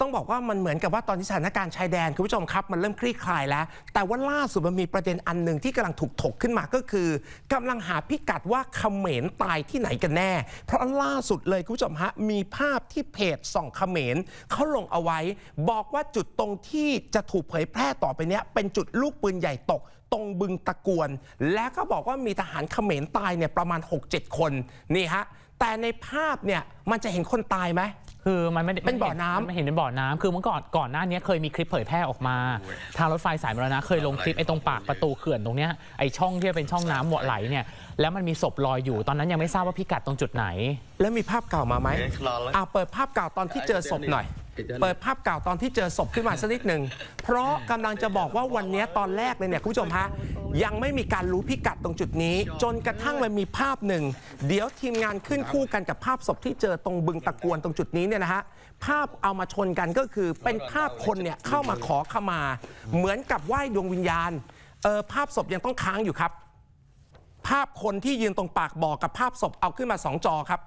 ต้องบอกว่ามันเหมือนกับว่าตอนที่สถานการณ์ชายแดนคุณผู้ชมครับมันเริ่มคลี่คลายแล้ว แต่ว่าล่าสุดมันมีประเด็นอันหนึ่งที่กำลังถูกถกขึ้นมาก็คือกำลังหาพิกัดว่าเขมรตายที่ไหนกันแน่ เพราะล่าสุดเลยคุณผู้ชมฮะมีภาพที่เพจส่องเขมรเขาลงเอาไว้ บอกว่าจุดตรงที่จะถูกเผยแพร่ต่อไปเนี้ยเป็นจุดลูกปืนใหญ่ตกตรงบึงตะกวน และก็บอกว่ามีทหารเขมรตายเนี่ยประมาณ 6-7 คนนี่ฮะแต่ในภาพเนี่ยมันจะเห็นคนตายไหม คือมันไม่ได้เป็นบ่อน้ำ ไม่เห็นเป็นบ่อน้ำคือเมื่อก่อนก่อนหน้านี้เคยมีคลิปเผยแพร่ออกมา ทางรถไฟสายมรณะเคยลงคลิปไอ้ตรงปากประตูเขื่อนตรงเนี้ยไอ้ช่องที่เป็นช่องน้ำไหลเนี่ยแล้วมันมีศพลอยอยู่ตอนนั้นยังไม่ทราบว่าพิกัดตรงจุดไหน แล้วมีภาพเก่ามาไหมอ่าเปิดภาพเก่าตอนที่เจอศพหน่อย เปิดภาพเก่าตอนที่เจอศพขึ้นมาสักนิดหนึ่ง เพราะกำลังจะบอกว่าวันนี้ตอนแรกเลยเนี่ยคุณผู้ชมฮะยังไม่มีการรู้พิกัดตรงจุดนี้ จนกระทั่งมันมีภาพหนึ่ง เดี๋ยวทีมงานขึ้นคู่กันกับภาพศพที่เจอตรงบึงตะกวนตรงจุดนี้เนี่ยนะฮะภาพเอามาชนกันก็คือเป็นภาพคนเนี่ยเข้ามาขอขมา เหมือนกับไหว้ดวงวิญญาณเออภาพศพยังต้องค้างอยู่ครับ ภาพคนที่ยืนตรงปากบ่อกับภาพศพเอาขึ้นมาสองจอครับ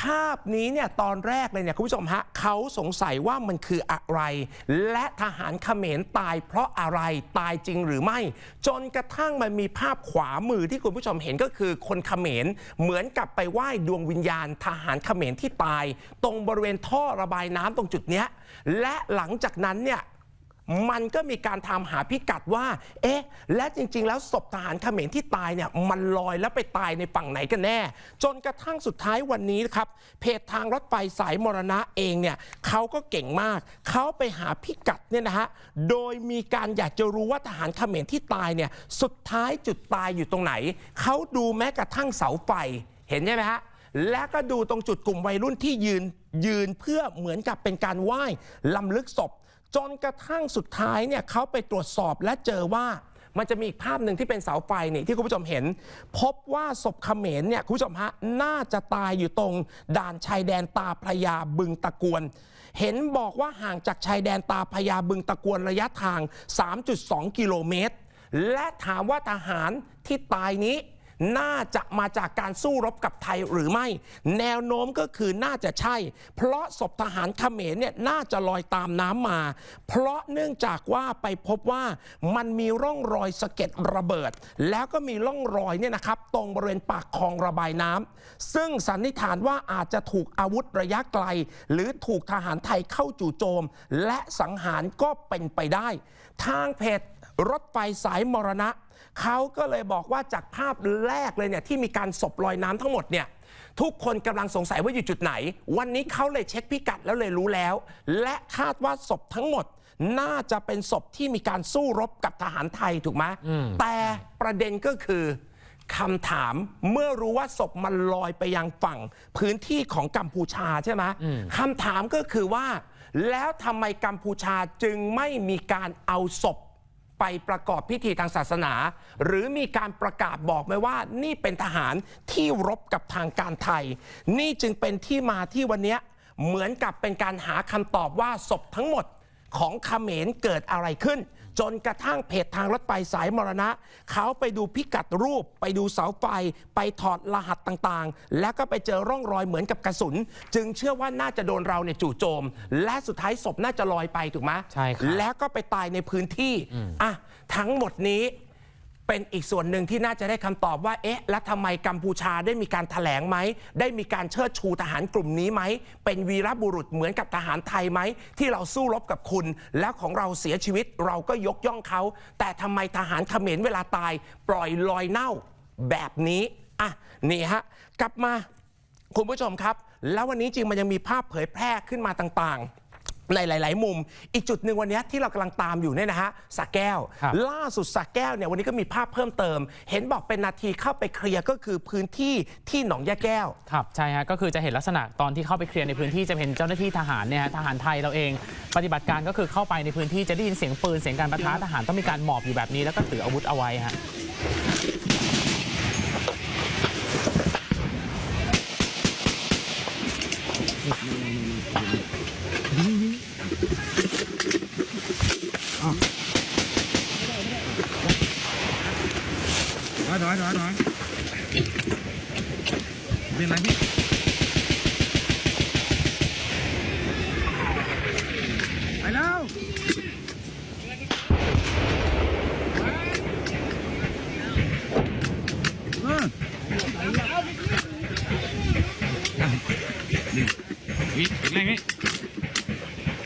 ภาพนี้เนี่ยตอนแรกเลยเนี่ยคุณผู้ชมฮะเขาสงสัยว่ามันคืออะไร และทหารเขมรตายเพราะอะไรตายจริงหรือไม่ จนกระทั่งมันมีภาพขวามือที่คุณผู้ชมเห็นก็คือคนเขมรเหมือนกับไปไหว้ดวงวิญญาณทหารเขมรที่ตาย ตรงบริเวณท่อระบายน้ำตรงจุดเนี้ยและหลังจากนั้นเนี่ย มันก็มีการทำหาพิกัดว่า เอ๊ะ และจริง ๆ แล้วศพทหารเขมรที่ตายเนี่ยมันลอยแล้วไปตายในฝั่งไหนกันแน่ จนกระทั่งสุดท้ายวันนี้ครับเพจทางรถไฟสายมรณะเองเนี่ยเขาก็เก่งมาก เขาไปหาพิกัดเนี่ยนะฮะโดยมีการอยากจะรู้ว่าทหารเขมรที่ตายเนี่ยสุดท้ายจุดตายอยู่ตรงไหน เขาดูแม้กระทั่งเสาไฟเห็นใช่ไหมฮะและก็ดูตรงจุดกลุ่มวัยรุ่นที่ยืนยืนเพื่อเหมือนกับเป็นการไหว้ลำลึกศพ จนกระทั่งสุดท้ายเนี่ยเขาไปตรวจสอบและเจอว่ามันจะมีอีกภาพหนึ่งที่เป็นเสาไฟนี่ที่คุณผู้ชมเห็น พบว่าศพเขมรเนี่ยคุณผู้ชมฮะน่าจะตายอยู่ตรง ด่านชายแดนตาพระยาบึงตะกวน เห็นบอกว่าห่างจากชายแดนตาพระยาบึงตะกวนระยะทาง 3.2 กิโลเมตร และถามว่าทหารที่ตายนี้ น่าจะมาจากการสู้รบกับไทยหรือไม่ แนวโน้มก็คือน่าจะใช่ เพราะศพทหารเขมรเนี่ยน่าจะลอยตามน้ำมา เพราะเนื่องจากว่าไปพบว่ามันมีร่องรอยสะเก็ดระเบิด แล้วก็มีร่องรอยเนี่ยนะครับตรงบริเวณปากคลองระบายน้ำซึ่งสันนิษฐานว่าอาจจะถูกอาวุธระยะไกล หรือถูกทหารไทยเข้าจู่โจม และสังหารก็เป็นไปได้ ทางเพจรถไฟสายมรณะ เขาก็เลยบอกว่าจากภาพแรกเลยเนี่ยที่มีการศพลอยน้ำทั้งหมดเนี่ยทุกคนกำลังสงสัยว่าอยู่จุดไหน วันนี้เขาเลยเช็คพิกัดแล้วเลยรู้แล้ว และคาดว่าศพทั้งหมดน่าจะเป็นศพที่มีการสู้รบกับทหารไทยถูกไหมแต่ประเด็นก็คือคำถามเมื่อรู้ว่าศพมันลอยไปยังฝั่งพื้นที่ของกัมพูชาใช่ไหมคำถามก็คือว่า แล้วทำไมกัมพูชาจึงไม่มีการเอาศพ ไปประกอบพิธีทางศาสนา หรือมีการประกาศบอกไหมว่านี่เป็นทหารที่รบกับทางการไทย นี่จึงเป็นที่มาที่วันนี้เหมือนกับเป็นการหาคำตอบว่าศพทั้งหมดของขเขมรเกิดอะไรขึ้น จนกระทั่งเพจทางรถไฟสายมรณะ เขาไปดูพิกัดรูป ไปดูเสาไฟ ไปถอดรหัสต่างๆ แล้วก็ไปเจอร่องรอยเหมือนกับกระสุน จึงเชื่อว่าน่าจะโดนเราเนี่ยจู่โจม และสุดท้ายศพน่าจะลอยไปถูกไหมใช่ครับแล้วก็ไปตายในพื้นที่อะทั้งหมดนี้ เป็นอีกส่วนหนึ่งที่น่าจะได้คำตอบว่า เอ๊ะ แล้วทำไมกัมพูชาได้มีการถแถลงไหม ได้มีการเชิดชูทหารกลุ่มนี้ไหม เป็นวีรบุรุษเหมือนกับทหารไทยไหม ที่เราสู้รบกับคุณ แล้วของเราเสียชีวิตเราก็ยกย่องเขา แต่ทำไมทหารเขมรเวลาตาย ปล่อยลอยเน่าแบบนี้ อะ นี่ฮะ กลับมา คุณผู้ชมครับ แล้ววันนี้จริงมันยังมีภาพเผยแพร่ขึ้นมาต่างๆ ในหลาย ๆ มุม อีกจุดหนึ่งวันนี้ที่เรากำลังตามอยู่เนี่ยนะฮะสระแก้ว ครับ ล่าสุดสระแก้วเนี่ยวันนี้ก็มีภาพเพิ่มเติม เห็นบอกเป็นนาทีเข้าไปเคลียร์ก็คือพื้นที่ที่หนองยาแก้ว ครับใช่ฮะก็คือจะเห็นลักษณะตอนที่เข้าไปเคลียร์ในพื้นที่จะเป็นเจ้าหน้าที่ทหารเนี่ยฮะทหารไทยเราเอง ปฏิบัติการก็คือเข้าไปในพื้นที่จะได้ยินเสียงปืนเสียงการประทะทหารต้องมีการหมอบอยู่แบบนี้แล้วก็ถืออาวุธเอาไว้ฮะ ถอยถอยถอยถอยเป็นไรพี่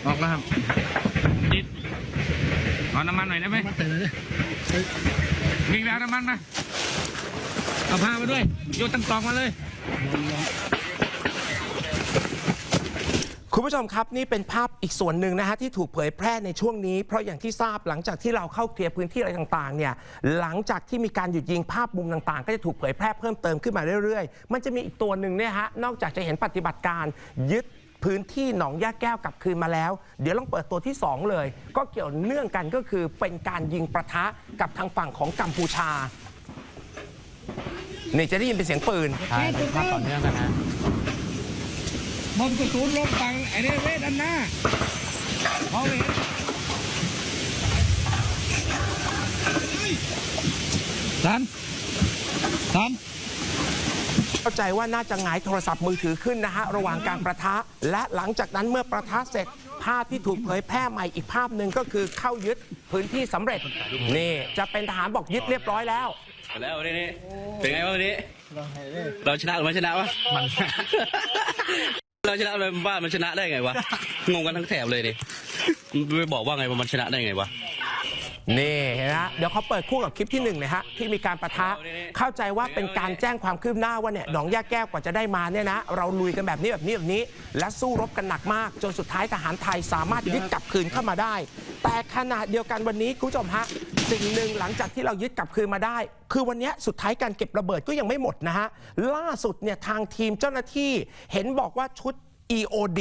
ออกแล้วครับ ติดเอาน้ำมันหน่อยได้ไหมวิ่งไปเอาน้ำมันมา เอาผ้ามาด้วย โยนตั้งกล่องมาเลย คุณผู้ชมครับนี่เป็นภาพอีกส่วนหนึ่งนะฮะที่ถูกเผยแพร่ในช่วงนี้ เพราะอย่างที่ทราบหลังจากที่เราเข้าเคลียร์พื้นที่อะไรต่างๆเนี่ยหลังจากที่มีการหยุดยิงภาพมุมต่างๆ ก็จะถูกเผยแพร่เพิ่มเติมขึ้นมาเรื่อยๆ มันจะมีอีกตัวหนึ่งเนี่ยฮะนอกจากจะเห็นปฏิบัติการยึด พื้นที่หนองย่าแก้วกลับคืนมาแล้ว เดี๋ยวลองเปิดตัวที่ 2 เลย ก็เกี่ยวเนื่องกันก็คือเป็นการยิงประทะกับทางฝั่งของกัมพูชานี่จะได้ยินเป็นเสียงปืนใช่เป็นภาพต่อเนื่องกันนะมนกระสุนลงตังไอ้นี่เวทอันหน้าพอเวทสันสัน เข้าใจว่าน่าจะหงายโทรศัพท์มือถือขึ้นนะฮะระหว่างการประทะ และหลังจากนั้นเมื่อประทะเสร็จ ภาพที่ถูกเผยแพร่ใหม่อีกภาพหนึ่งก็คือเข้ายึดพื้นที่สำเร็จนี่จะเป็นทหารบอกยึดเรียบร้อยแล้วแล้ววันนี้เป็นไงวะวันนี้ เราชนะหรือไม่ชนะวะมัน เราชนะมันบ้านมันชนะได้ไงวะงงกันทั้งแถบเลยดิมันไม่บอกว่าไงว่ามันชนะได้ไงวะ นี่เห็นไหมฮะเดี๋ยวเขาเปิดคู่กับคลิปที่หนึ่งนะฮะที่มีการประทะเข้าใจว่าเป็นการแจ้งความคืบหน้าว่าเนี่ยหนองย่าแก้วกว่าจะได้มาเนี่ยนะ เราลุยกันแบบนี้แบบนี้แบบนี้ และสู้รบกันหนักมาก จนสุดท้ายทหารไทยสามารถยึดกลับคืนเข้ามาได้ แต่ขณะเดียวกันวันนี้คุณผู้ชมฮะสิ่งหนึ่งหลังจากที่เรายึดกลับคืนมาได้ คือวันนี้สุดท้ายการเก็บระเบิดก็ยังไม่หมดนะฮะล่าสุดเนี่ยทางทีมเจ้าหน้าที่เห็นบอกว่าชุด EOD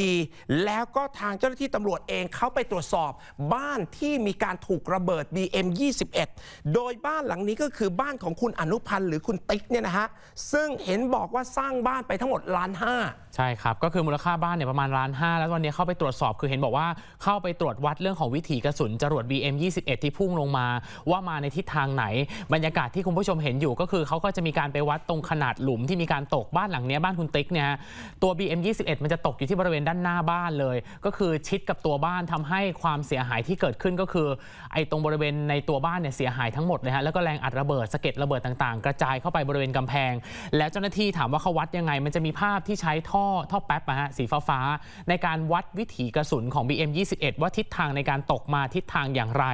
แล้วก็ทางเจ้าหน้าที่ตำรวจเองเขาไปตรวจสอบบ้านที่มีการถูกระเบิด BM 21 โดยบ้านหลังนี้ก็คือบ้านของคุณอนุพันธ์หรือคุณติ๊กเนี่ยนะฮะ ซึ่งเห็นบอกว่าสร้างบ้านไปทั้งหมดล้านห้าใช่ครับ ก็คือมูลค่าบ้านเนี่ยประมาณล้านห้าแล้ววันนี้เข้าไปตรวจสอบคือเห็นบอกว่าเข้าไปตรวจวัดเรื่องของวิถีกระสุนจรวด BM 21 ที่พุ่งลงมา ว่ามาในทิศทางไหน บรรยากาศที่คุณผู้ชมเห็นอยู่ก็คือเขาก็จะมีการไปวัดตรงขนาดหลุมที่มีการตกบ้านหลังนี้บ้านคุณติ๊กเนี่ยตัว BM 21 มันจะตกอยู่ที่บริเวณด้านหน้าบ้านเลย ก็คือชิดกับตัวบ้านทำให้ความเสียหายที่เกิดขึ้นก็คือ ไอ้ตรงบริเวณในตัวบ้านเนี่ยเสียหายทั้งหมดเลยฮะแล้วก็แรงอัดระเบิดสะเก็ดระเบิดต่างๆ กระจายเข้าไปบริเวณกำแพง แล้วเจ้าหน้าที่ถามว่าเขาวัดยังไง มันจะมีภาพที่ใช้ท่อท่อแป๊บอะฮะสีฟ้าๆในการวัดวิถีกระสุนของ BM 21 ว่าทิศทางในการตกมาทิศทางอย่างไร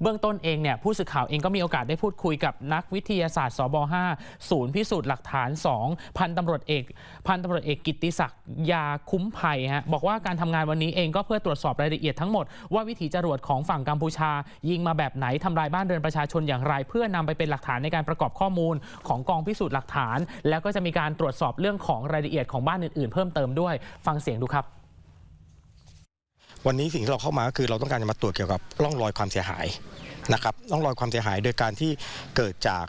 เบื้องต้นเองเนี่ยผู้สื่อข่าวเองก็มีโอกาสได้พูดคุยกับนักวิทยาศาสตร์สบ5ศูนย์พิสูจน์หลักฐาน 2 พันตำรวจเอกพันตำรวจเอกกิติศักดิ์ยาคุ้มภัยฮะบอกว่าการทำงานวันนี้เองก็เพื่อตรวจสอบรายละเอียดทั้งหมดว่าวิถีจรวดของฝั่งกัมพูชา ยิงมาแบบไหนทำลายบ้านเรือนประชาชนอย่างไร เพื่อนำไปเป็นหลักฐานในการประกอบข้อมูลของกองพิสูจน์หลักฐาน แล้วก็จะมีการตรวจสอบเรื่องของรายละเอียดของบ้านอื่นๆ เพิ่มเติมด้วยฟังเสียงดูครับวันนี้สิ่งที่เราเข้ามาก็คือเราต้องการจะมาตรวจเกี่ยวกับร่องรอยความเสียหายนะครับร่องรอยความเสียหายโดยการที่เกิดจาก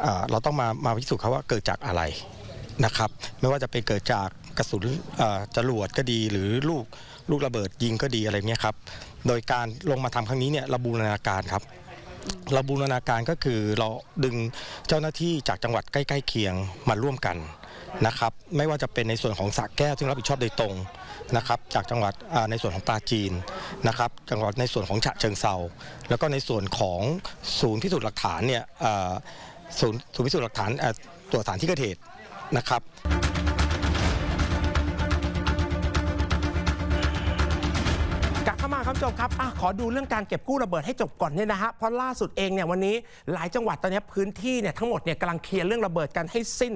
เอ่อเราต้องมามาพิสูจน์เขาว่าเกิดจากอะไรนะครับ ไม่ว่าจะเป็นเกิดจาก กระสุนจรวดก็ดีหรือลูกลูกระเบิดยิงก็ดีอะไรเงี้ยครับ โดยการลงมาทำครั้งนี้เนี่ยเราบูรณาการครับเราบูรณาการก็คือเราดึงเจ้าหน้าที่จากจังหวัดใกล้ ๆ เคียงมาร่วมกันนะครับ ไม่ว่าจะเป็นในส่วนของสระแก้วซึ่งรับผิดชอบโดยตรงนะครับ จากจังหวัดในส่วนของปาจีนนะครับ จังหวัดในส่วนของฉะเชิงเซาแล้วก็ในส่วนของศูนย์พิสูจน์หลักฐานเนี่ยศูนย์ศูนย์พิสูจน์หลักฐานตรวจสถานที่เกิดเหตุนะครับ มาครับผมครับอขอดูเรื่องการเก็บกู้ระเบิดให้จบก่อนเนี่ยนะฮะเพราะล่าสุดเองเนี่ยวันนี้หลายจังหวัดตอนนี้พื้นที่เนี่ยทั้งหมดเนี่ยกำลังเคลียร์เรื่องระเบิดกันให้สิ้น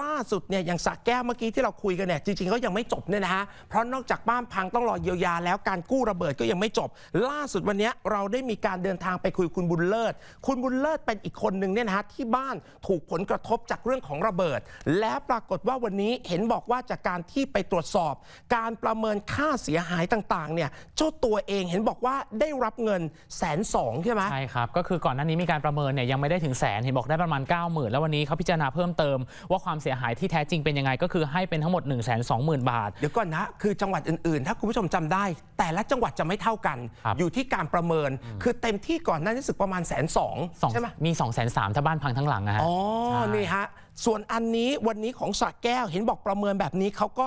ล่าสุดเนี่ยอย่างสะแก้วเมื่อกี้ที่เราคุยกันเนี่ยจริงๆก็ยังไม่จบเนี่ยนะฮะเพราะนอกจากบ้านพังต้องรอเยียวยาแล้วการกู้ระเบิดก็ยังไม่จบ ล่าสุดวันนี้เราได้มีการเดินทางไปคุยคุณบุญเลิศ คุณบุญเลิศเป็นอีกคนหนึ่งเนี่ยนะฮะที่บ้านถูกผลกระทบจากเรื่องของระเบิด และปรากฏว่าวันนี้เห็นบอกว่าจากการที่ไปตรวจสอบ การประเมินค่าเสียหายต่างๆเนี่ยเจ้าตัวเองเห็นบอกว่าได้รับเงินแสนสองใช่ไหมใช่ครับ ก็คือก่อนหน้านี้มีการประเมินเนี่ยยังไม่ได้ถึงแสนเห็นบอกได้ประมาณ 9 0,000แล้ววันนี้เขาพิจารณาเพิ่มเติมว่าความเสียหายที่แท้จริงเป็นยังไงก็คือให้เป็นทั้งหมด 1 2 0 0 0 0 บาท เดี๋ยวก่อนนะ คือจังหวัดอื่นๆ ถ้าคุณผู้ชมจำได้ แต่ละจังหวัดจะไม่เท่ากันครับอยู่ที่การประเมินคือเต็มที่ก่อนหน้านี้รู้สึกประมาณแสนสองสองใช่ไหมมี2 3 0 0 0ถ้าบ้านพังทั้งหลังนะฮะอ๋อใช่นี่ฮะส่วนอันนี้วันนี้ของสระแก้วเห็นบอกประเมินแบบนี้เขาก็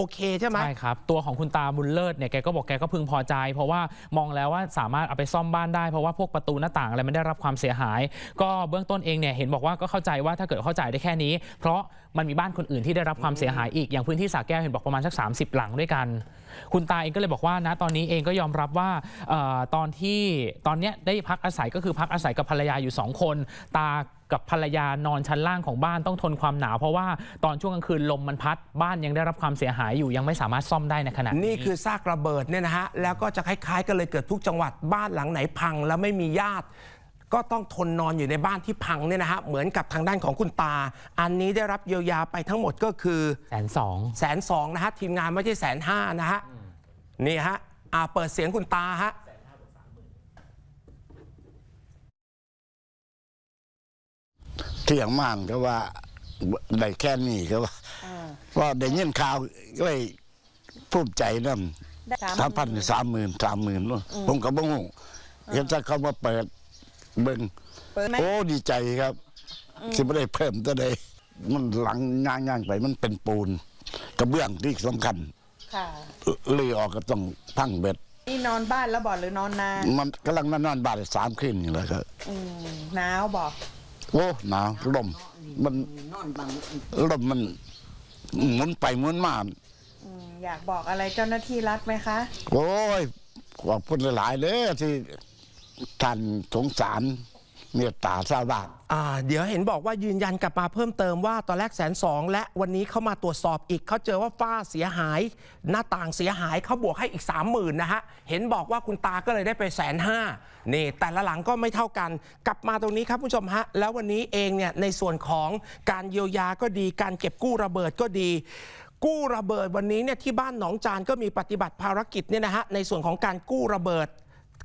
โอเคใช่ไหม ใช่ครับ ตัวของคุณตาบุญเลิศเนี่ยแกก็บอกแกก็พึงพอใจ เพราะว่ามองแล้วว่าสามารถเอาไปซ่อมบ้านได้เพราะว่าพวกประตูหน้าต่างอะไรไม่ได้รับความเสียหาย ก็เบื้องต้นเองเนี่ยเห็นบอกว่าก็เข้าใจว่าถ้าเกิดเข้าใจได้แค่นี้ เพราะมันมีบ้านคนอื่นที่ได้รับความเสียหายอีกอย่างพื้นที่สระแก้วเห็นบอกประมาณสัก 30 หลังด้วยกัน คุณตาเองก็เลยบอกว่านะตอนนี้เองก็ยอมรับว่าออตอนที่ตอนเนี้ยได้พักอาศัยก็คือพักอาศัยกับภรรยาอยู่สองคน ตา กับภรรยานอนชั้นล่างของบ้านต้องทนความหนาว เพราะว่าตอนช่วงกลางคืนลมมันพัด บ้านยังได้รับความเสียหายอยู่ยังไม่สามารถซ่อมได้ในขณะนี้นี่คือซากระเบิดเนี่ยนะฮะแล้วก็จะคล้ายๆกันเลยเกิดทุกจังหวัดบ้านหลังไหนพัง แล้วไม่มีญาติก็ต้องทนนอนอยู่ในบ้านที่พังเนี่ยนะฮะเหมือนกับทางด้านของคุณตา อันนี้ได้รับเยียวยาไปทั้งหมดก็คือแสนสองแสนสองนะฮะทีมงานไม่ใช่แสนห้านะฮะนี่ฮะอ่าเปิดเสียงคุณตาฮะ เที่ยงมากก็ว่าได้แค่นี้ก็ว่าว่าได้ยินข่าวก็เลยภูมิใจนั่นได้สามพันสามหมื่นสามหมื่นผมก็บ่งงเห็นถ้าเขามาเปิดเบิ่งเปิดไหมโอ้ดีใจครับสิไม่ได้เพิ่มตัวใดมันหลังย่างๆไปมันเป็นปูน กระเบื้องที่สำคัญค่ะเลยออกก็ต้องพังเบ็ดนี่นอนบ้านแล้วบอกหรือนอนนามันกำลังนอนบ้านได้สามคืนนี่แหละครับอืมหนาวบอก โอ้หนาวลมมันลมมันหมุนไปหมุนมาอืมอยากบอกอะไรเจ้าหน้าที่รัฐไหมคะ โอ้ยขอบคุณหลายๆเลยที่ท่านสงสาร เมตตาชาวบ้านอ่า เดี๋ยวเห็นบอกว่ายืนยันกลับมาเพิ่มเติมว่าตอนแรกแสนสองและวันนี้เข้ามาตรวจสอบอีกเขาเจอว่าฝ้าเสียหาย หน้าต่างเสียหายเขาบวกให้อีก 3 0,000นะฮะ เห็นบอกว่าคุณตาก็เลยได้ไปแสนห้านี่ แต่ละหลังก็ไม่เท่ากัน กลับมาตรงนี้ครับผู้ชมฮะ แล้ววันนี้เองเนี่ยในส่วนของการเยียวยาก็ดี การเก็บกู้ระเบิดก็ดีกู้ระเบิดวันนี้เนี่ยที่บ้านหนองจานก็มีปฏิบัติภารกิจเนี่ยนะฮะในส่วนของการกู้ระเบิด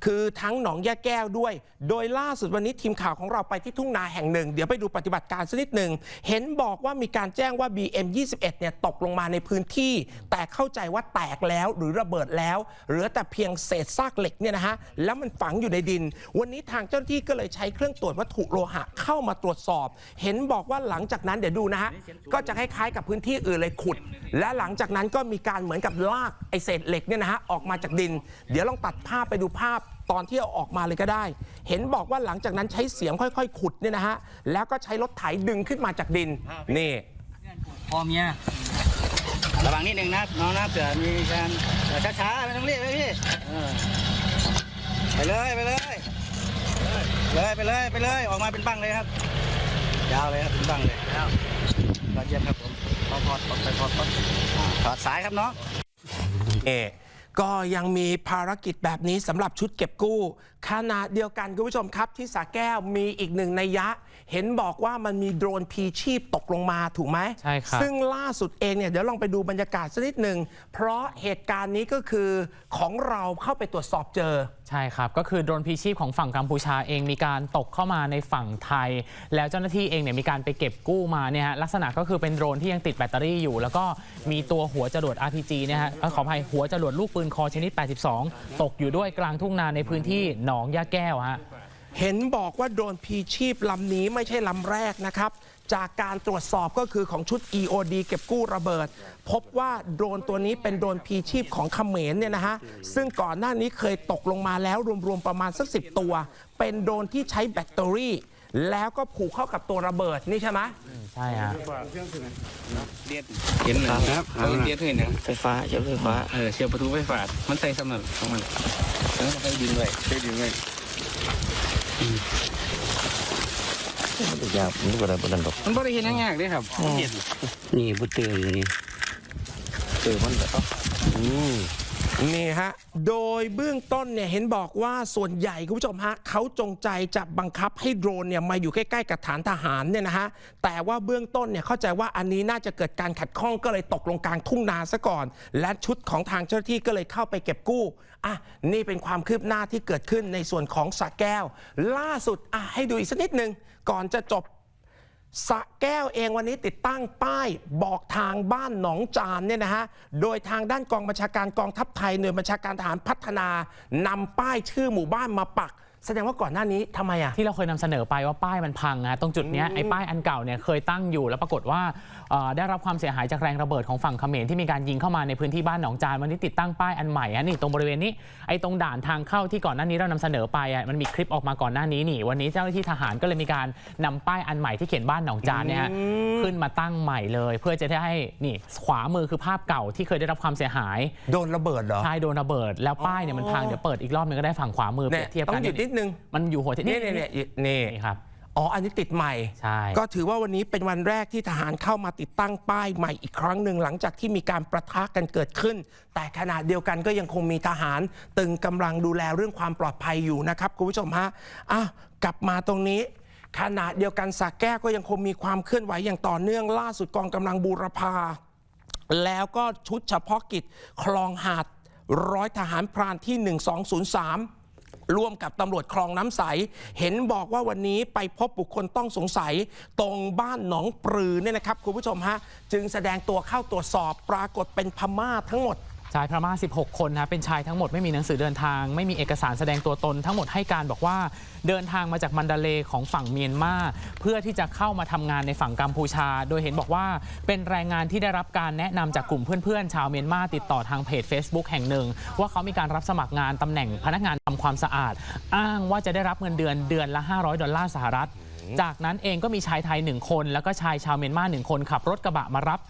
คือทั้งหนองยาแก้วด้วย โดยล่าสุดวันนี้ทีมข่าวของเราไปที่ทุ่งนาแห่งหนึ่ง เดี๋ยวไปดูปฏิบัติการสักนิดหนึ่ง เห็นบอกว่ามีการแจ้งว่า BM 21 เนี่ยตกลงมาในพื้นที่ แต่เข้าใจว่าแตกแล้วหรือระเบิดแล้ว เหลือแต่เพียงเศษซากเหล็กเนี่ยนะฮะ แล้วมันฝังอยู่ในดิน วันนี้ทางเจ้าหน้าที่ก็เลยใช้เครื่องตรวจวัตถุโลหะเข้ามาตรวจสอบ เห็นบอกว่าหลังจากนั้นเดี๋ยวดูนะฮะ ก็จะคล้ายๆกับพื้นที่อื่นเลยขุด และหลังจากนั้นก็มีการเหมือนกับลากไอเศษเหล็กเนี่ยนะฮะออกมาจากดิน เดี๋ยวลองตัดภาพไปดูภาพ ตอนที่เอาออกมาเลยก็ได้ เห็นบอกว่าหลังจากนั้นใช้เสียมค่อย ๆ ขุดเนี่ยนะฮะแล้วก็ใช้รถไถดึงขึ้นมาจากดินนี่พอเมียระวังนิดนึงนะน้องนะเผื่อมีการช้าๆไม่ต้องรีบเลยพี่ไปเลยไปเลยเลยไปเลยไปเลยออกมาเป็นบังเลยครับยาวเลยครับเป็นบังเลยแล้วยอดเยี่ยมครับผมถอดถอดถอดถอดถอดสายครับเน้องเอ ก็ยังมีภารกิจแบบนี้สำหรับชุดเก็บกู้ขณะเดียวกันคุณผู้ชมครับที่สาแก้วมีอีกหนึ่งนัยยะ เห็นบอกว่ามันมีโดรนพีชีพตกลงมาถูกไหมใช่ครับซึ่งล่าสุดเองเนี่ยเดี๋ยวลองไปดูบรรยากาศสักนิดหนึ่งเพราะเหตุการณ์นี้ก็คือของเราเข้าไปตรวจสอบเจอ ใช่ครับ ก็คือโดรนพีชีพของฝั่งกัมพูชาเองมีการตกเข้ามาในฝั่งไทย แล้วเจ้าหน้าที่เองเนี่ยมีการไปเก็บกู้มาเนี่ยฮะลักษณะก็คือเป็นโดรนที่ยังติดแบตเตอรี่อยู่ แล้วก็มีตัวหัวจรวด RPG เนี่ยฮะเอ่อขออภัยหัวจรวดลูกปืนคอชนิด 82 ตกอยู่ด้วยกลางทุ่งนาในพื้นที่หนองยาแก้วฮะ เห็นบอกว่าโดรนพีชีพลำนี้ไม่ใช่ลำแรกนะครับ จากการตรวจสอบก็คือของชุด EOD เก็บกู้ระเบิด พบว่าโดรนตัวนี้เป็นโดรนพีชีพของเขมรเนี่ยนะฮะ ซึ่งก่อนหน้านี้เคยตกลงมาแล้วรวมๆประมาณสักสิตัว เป็นโดรนที่ใช้แบตเตอรี่ แล้วก็ผูกเข้ากับตัวระเบิดนี่ใช่ไหมใช่ฮะเห็นนะครับเอาเดียดเห็นนะไฟฟ้าเชื่อมไฟฟ้าเออเชียวประตูไฟฟ้ามันใส่สำนักของมันแล้วมันก็ดินไว้ใช้ดินไว้อ ยากมันก็ได้บ่ดันดอกมันบ่ได้เห็นยากๆเลยครับเห็นนี่บุเตืออยู่นี่เตือมันแบบอืม นี่ฮะ โดยเบื้องต้นเนี่ยเห็นบอกว่าส่วนใหญ่คุณผู้ชมฮะเขาจงใจจะบังคับให้โดรนเนี่ยมาอยู่ใกล้ๆกับฐานทหารเนี่ยนะฮะ แต่ว่าเบื้องต้นเนี่ยเข้าใจว่าอันนี้น่าจะเกิดการขัดข้องก็เลยตกลงกลางทุ่งนาซะก่อน และชุดของทางเจ้าหน้าที่ก็เลยเข้าไปเก็บกู้ อะ นี่เป็นความคืบหน้าที่เกิดขึ้นในส่วนของสระแก้ว ล่าสุดอะให้ดูอีกสักนิดหนึ่งก่อนจะจบ สระแก้วเองวันนี้ติดตั้งป้ายบอกทางบ้านหนองจานเนี่ยนะฮะ โดยทางด้านกองบัญชาการกองทัพไทยหน่วยบัญชาการทหารพัฒนานำป้ายชื่อหมู่บ้านมาปัก แสดงว่าก่อนหน้านี้ทำไมอะ ที่เราเคยนำเสนอไปว่าป้ายมันพังนะตรงจุดเนี้ยไอ้ป้ายอันเก่าเนี่ยเคยตั้งอยู่แล้วปรากฏว่าเอ่อได้รับความเสียหายจากแรงระเบิดของฝั่งเขมรที่มีการยิงเข้ามาในพื้นที่บ้านหนองจานวันนี้ติดตั้งป้ายอันใหม่ฮะนี่ตรงบริเวณนี้ไอ้ตรงด่านทางเข้าที่ก่อนหน้านี้เรานำเสนอไปอะมันมีคลิปออกมาก่อนหน้านี้นี่ วันนี้เจ้าหน้าที่ทหารก็เลยมีการนำป้ายอันใหม่ที่เขียนบ้านหนองจานเนี่ยฮะขึ้นมาตั้งใหม่เลย เพื่อจะได้ให้นี่ขวามือคือภาพเก่าที่เคยได้รับความเสียหาย โดนระเบิดเหรอใช่โดนระเบิดแล้วป้ายเนี่ยมันพังเดี๋ยวเปิดอีกรอบนึงก็ได้ฝั่งขวามือเปเนี่รียยบเทียบต้อกังนหยุดนิดนึงมันอยู่หัวที่นี่นี่นี่นี่นี่ครับ อ๋อ อันนี้ติดใหม่ ใช่ ก็ถือว่าวันนี้เป็นวันแรกที่ทหารเข้ามาติดตั้งป้ายใหม่อีกครั้งหนึ่งหลังจากที่มีการประทะกันเกิดขึ้น แต่ขณะเดียวกันก็ยังคงมีทหาร ตึงกำลังดูแลเรื่องความปลอดภัยอยู่นะครับคุณผู้ชมฮะอะกลับมาตรงนี้ขณะเดียวกันสักแก้วก็ยังคงมีความเคลื่อนไหวอย่างต่อเนื่องล่าสุดกองกำลังบูรพาแล้วก็ชุดเฉพาะกิจคลองหาดร้อยทหารพรานที่ 1203 ร่วมกับตำรวจคลองน้ำใส เห็นบอกว่าวันนี้ไปพบบุคคลต้องสงสัย ตรงบ้านหนองปลือเนี่ยนะครับคุณผู้ชมฮะจึงแสดงตัวเข้าตรวจสอบปรากฏเป็นพม่าทั้งหมด ชายพม่า 16 คนนะเป็นชายทั้งหมดไม่มีหนังสือเดินทาง ไม่มีเอกสารแสดงตัวตน ทั้งหมดให้การบอกว่าเดินทางมาจากมันดาเลของฝั่งเมียนมาเพื่อที่จะเข้ามาทำงานในฝั่งกัมพูชา โดยเห็นบอกว่าเป็นแรงงานที่ได้รับการแนะนำจากกลุ่มเพื่อนๆ ชาวเมียนมาติดต่อทางเพจ Facebook แห่งหนึ่ง ว่าเขามีการรับสมัครงานตำแหน่งพนักงานทำความสะอาด อ้างว่าจะได้รับเงินเดือนเดือนละ 500 ดอลลาร์สหรัฐจากนั้นเองก็มีชายไทยหนึ่งคน แล้วก็ชายชาวเมียนมาหนึ่งคนขับรถกระบะมารับ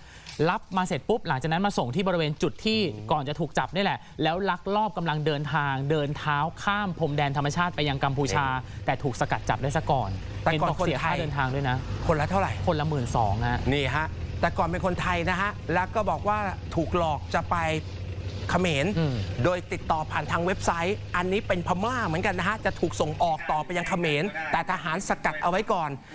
รับมาเสร็จปุ๊บหลังจากนั้นมาส่งที่บริเวณจุดที่ก่อนจะถูกจับนี่แหละ แล้วลักลอบกำลังเดินทาง เดินเท้าข้ามพรมแดนธรรมชาติไปยังกัมพูชา แต่ถูกสกัดจับได้ซะก่อนแต่เห็นก่อนบอกคนเสียค่าไทย เดินทางด้วยนะ คนละเท่าไหร่ คนละหมื่นสองฮะ นี่ฮะ แต่ก่อนเป็นคนไทยนะฮะ แล้วก็บอกว่าถูกหลอกจะไปเขมร อืม โดยติดต่อผ่านทางเว็บไซต์ อันนี้เป็นพม่าเหมือนกันนะฮะ จะถูกส่งออกต่อไปยังเขมร แต่ทหารสกัดเอาไว้ก่อน